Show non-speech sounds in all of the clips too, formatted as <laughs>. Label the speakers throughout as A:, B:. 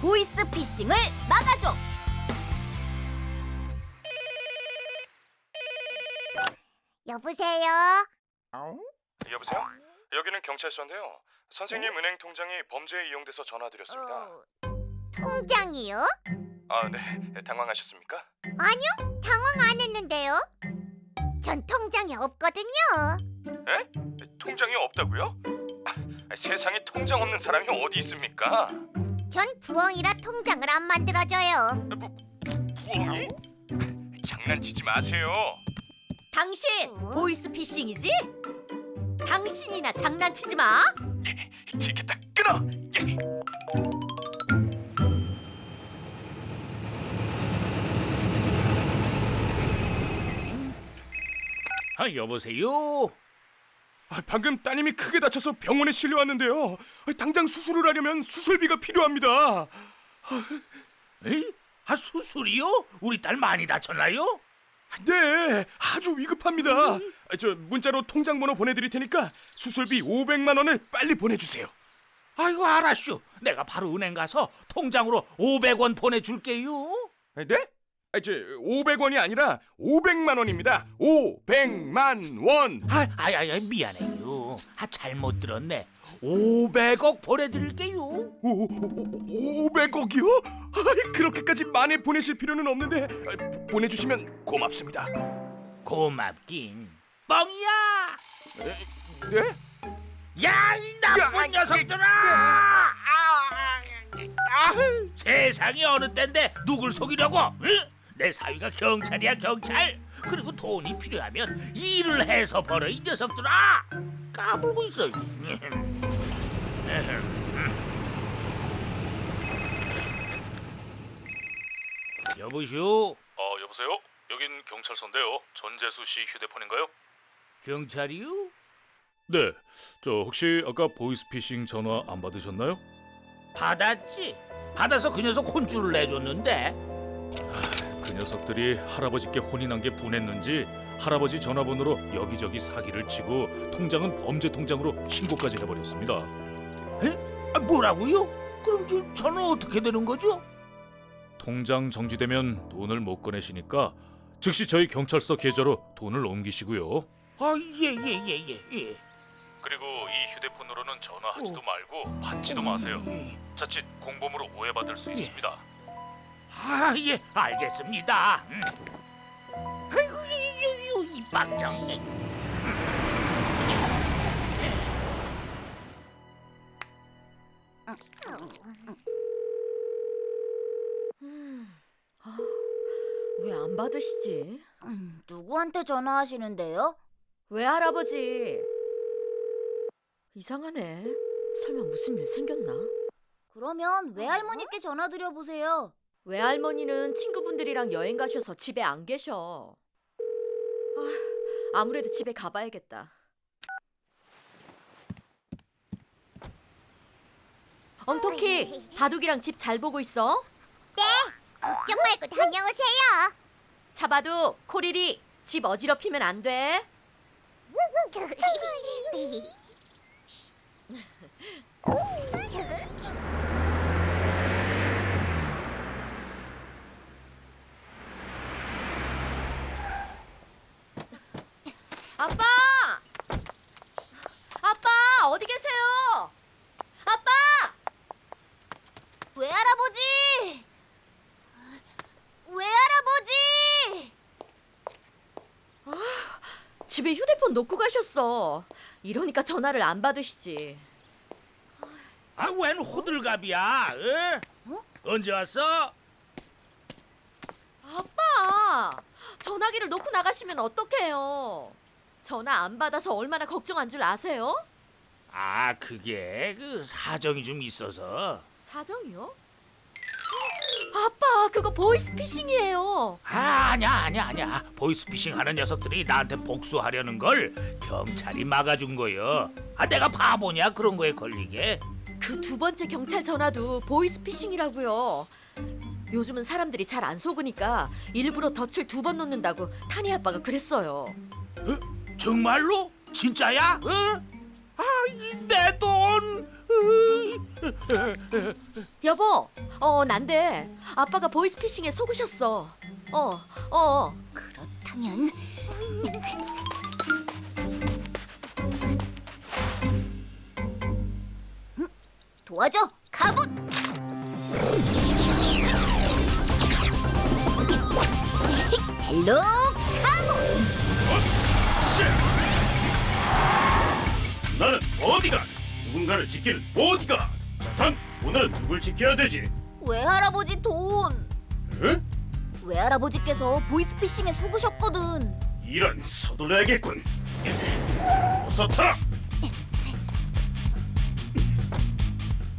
A: 보이스 피싱을 막아줘.
B: 여보세요?
C: 여보세요? 여기는 경찰서인데요. 선생님 은행 통장이 범죄에 이용돼서 전화드렸습니다.
B: 어, 통장이요?
C: 아, 네. 당황하셨습니까?
B: 아니요, 당황 안 했는데요. 전 통장이 없거든요.
C: 에? 통장이 없다고요? 아, 세상에 통장 없는 사람이 어디 있습니까?
B: 전 부엉이라 통장을 안 만들어줘요.
C: 뭐, 부엉이? 장난치지 마세요.
A: 당신 보이스 피싱이지? 당신이나 장난치지 마.
C: 티켓다 끊어. 예.
D: 아 여보세요.
C: 아, 방금 따님이 크게 다쳐서 병원에 실려왔는데요. 아, 당장 수술을 하려면 수술비가 필요합니다.
D: 에이? 아 수술이요? 우리 딸 많이 다쳤나요?
C: 네, 아주 위급합니다. 아, 저 문자로 통장 번호 보내드릴 테니까 수술비 500만 원을 빨리 보내주세요.
D: 아이고 알았슈. 내가 바로 은행 가서 통장으로 500원 보내줄게요.
C: 네? 아, 저 500원이 아니라 500만 원입니다. 500만 원.
D: 아, 아야야 미안해요. 아 잘못 들었네. 500억 보내드릴게요.
C: 오, 오, 500억이요? 아, 그렇게까지 많이 보내실 필요는 없는데 아, 보내주시면 고맙습니다.
D: 고맙긴. 뻥이야.
C: 네?
D: 야이 나쁜
C: 야,
D: 녀석들아!
C: 아, 아,
D: 세상이 어느 때인데 누굴 속이려고? 응? 내 사위가 경찰이야 경찰. 그리고 돈이 필요하면 일을 해서 벌어 이 녀석들아. 까불고 있어. <laughs> 여보시오.
E: 어 여보세요? 여긴 경찰서인데요. 전재수 씨 휴대폰인가요?
D: 경찰이요?
E: 네. 저 혹시 아까 보이스피싱 전화 안 받으셨나요?
D: 받았지. 받아서 그 녀석 혼쭐을 내줬는데
E: 그 녀석들이 할아버지께 혼이 난 게 분했는지 할아버지 전화번호로 여기저기 사기를 치고 통장은 범죄 통장으로 신고까지 해버렸습니다.
D: 아, 뭐라고요? 그럼 저, 저는 어떻게 되는 거죠?
E: 통장 정지되면 돈을 못 꺼내시니까 즉시 저희 경찰서 계좌로 돈을 옮기시고요.
D: 아, 예, 예, 예, 예, 예.
E: 그리고 이 휴대폰으로는 전화하지도 말고 받지도 마세요.
D: 예.
E: 자칫 공범으로 오해받을 수 있습니다.
D: 아, 예, 알겠습니다. 음. 아이고, 이, 이, 이, 이 빵장.
A: 왜안 받으시지?
B: 음, 누구한테 전화하시는데요?
A: 왜 할아버지? 이상하네. 설마 무슨 일 생겼나?
B: 그러면 외할머니께 전화 드려 보세요.
A: 외할머니는 친구분들이랑 여행 가셔서 집에 안 계셔. 아, 아무래도 집에 가봐야겠다. 엉터키, 바둑이랑 집 잘 보고 있어?
B: 걱정 말고 다녀오세요.
A: 차바둑, 코리리, 집 어지럽히면 안 돼. <laughs> <laughs> 아빠! 아빠, 어디 계세요? 아빠!
B: 외할아버지! 외할아버지!
A: 집에 휴대폰 놓고 가셨어. 이러니까 전화를 안 받으시지.
D: 아, 웬 호들갑이야? 에? 언제 왔어?
A: 아빠! 전화기를 놓고 나가시면 어떡해요? 전화 안 받아서 얼마나 걱정한 줄 아세요?
D: 아, 그게 그 사정이 좀 있어서.
A: 사정이요? 아빠, 그거 보이스피싱이에요.
D: 아, 아니야, 아니야, 아니야. 보이스피싱 하는 녀석들이 나한테 복수하려는 걸 경찰이 막아준 거요. 아, 내가 바보냐 그런 거에 걸리게?
A: 그 두 번째 경찰 전화도 보이스피싱이라고요. 요즘은 사람들이 잘 안 속으니까 일부러 덫을 두 번 놓는다고 타니 아빠가 그랬어요.
D: 정말로? 진짜야? 어? 아, 이 내 돈. 으,
A: 여보, 어 난데 아빠가 보이스피싱에 속으셨어. 어, 어.
B: 그렇다면 음, 도와줘, 가봇. 헬로 가봇.
F: 나는 어디가 누군가를 지키는 보디가 단 오늘은 누굴 지켜야 되지?
B: 외할아버지 돈.
F: 응?
B: 외할아버지께서 보이스피싱에 속으셨거든.
F: 이런 서둘러야겠군 어서 타라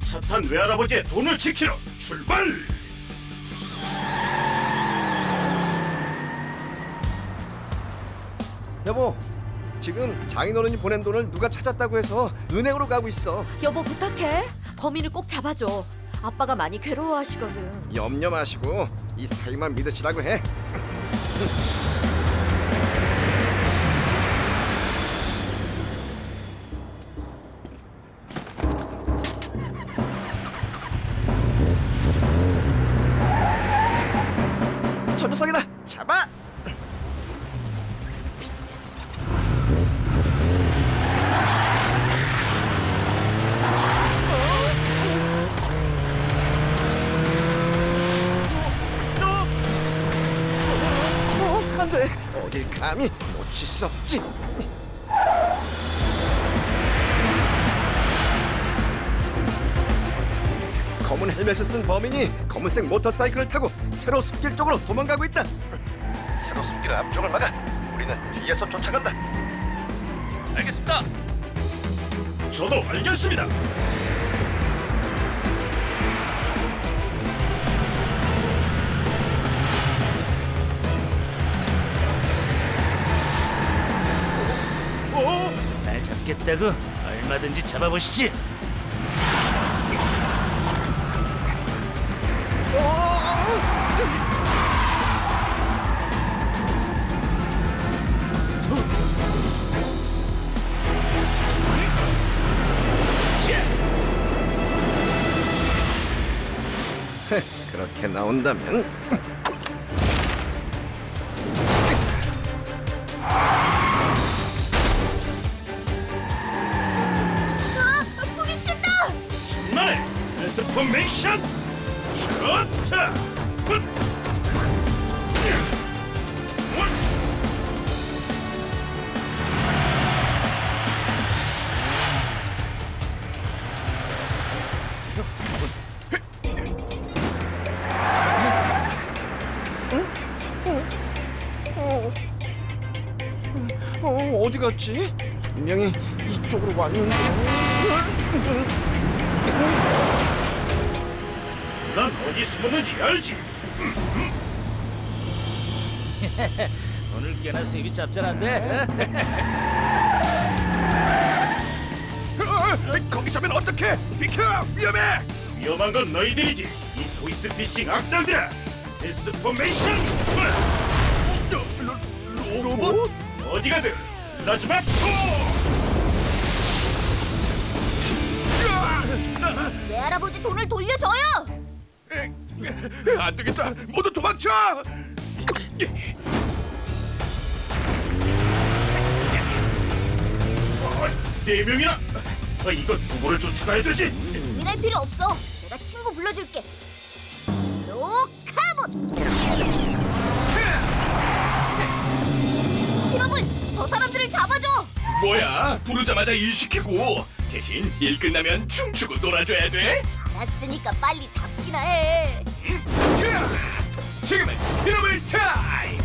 F: 차탄 외할아버지의 돈을 지키러 출발
G: 여보, 지금 장인어른이 보낸 돈을 누가 찾았다고 해서 은행으로 가고 있어.
A: 여보 부탁해. 범인을 꼭 잡아줘. 아빠가 많이 괴로워하시거든.
G: 염려 마시고 이 사이만 믿으시라고 해. <laughs> 저 녀석이다. 잡아. 어, 안 돼. 어딜 감히 놓칠 수 없지. 검은 헬멧을 쓴 범인이 검은색 모터사이클을 타고 세로 숲길 쪽으로 도망가고 있다. 세로 숲길 앞쪽을 막아. 우리는 뒤에서 쫓아간다.
E: 알겠습니다.
F: 저도 알겠습니다
D: 잡겠다고 얼마든지 잡아보시지. <laughs>
G: 그렇게 나온다면
F: 포메이션 셔터
G: 어, 어디 갔지? 분명히 이쪽으로 왔는데.
F: 난 어디 숨었는지 알지? <laughs>
D: 오늘 꽤나 수입이 짭짤한데.
H: 어, <laughs> 거기서 면 어떡해? 비켜! 위험해!
F: 위험한 건 너희들이지 이 보이스피싱 악당들아 트랜스포메이션
H: 로봇?
F: 어디 가든 라즈마
B: 외할아버지 돈을 돌려줘요.
H: 안 되겠다. 모두 도망쳐!
F: 네 명이나 아, 이거 누구를 쫓아가야 되지?
B: 고민할 필요 없어. 내가 친구 불러줄게. 로 카봇. 히로블, 저 사람들을 잡아줘.
H: 뭐야? 부르자마자 일 시키고 대신 일 끝나면 춤추고 놀아줘야 돼?
B: 알았으니까 빨리 잡 기나 해.
H: 자, 지금은 스피너블 타임!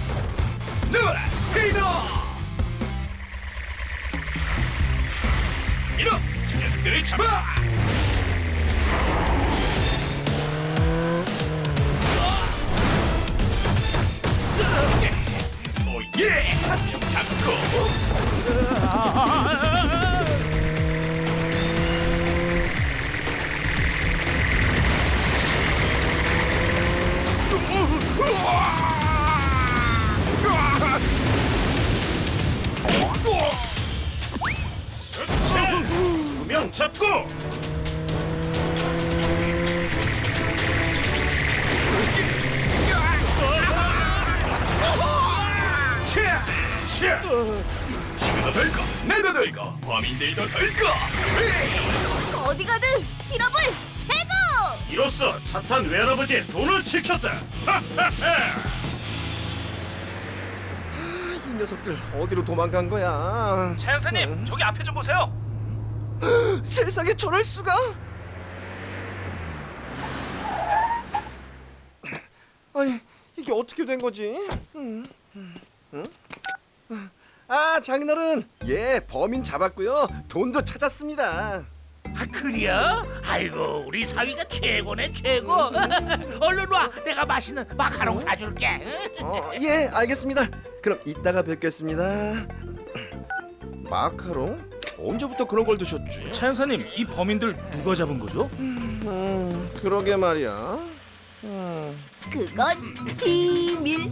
H: 누워라 스피너! 스피너! 저 녀석들을 잡아! 한명 잡고
F: 두명 잡고
C: 걸고 범인들도 걸고
B: 어디 가든 스피러블 최고!
F: 이로써 차탄 외할아버지의 돈을 지켰다.
G: 이 녀석들 어디로 도망간 거야?
C: 차영사님 저기 앞에 좀 보세요
G: 세상에 저럴 수가? 아니 이게 어떻게 된 거지? 음, 음, 음. 아 장인어른 예 범인 잡았고요 돈도 찾았습니다.
D: 아 그래요? 아이고 우리 사위가 최고네 최고 <laughs> 얼른 와 내가 맛있는 마카롱 사줄게 응?
G: 어, 예 알겠습니다. 그럼 이따가 뵙겠습니다. 마카롱? 언제부터 그런 걸 드셨지?
E: 차영사님 이 범인들 누가 잡은 거죠?
G: 음 그러게 말이야. 음.
B: 그건 비밀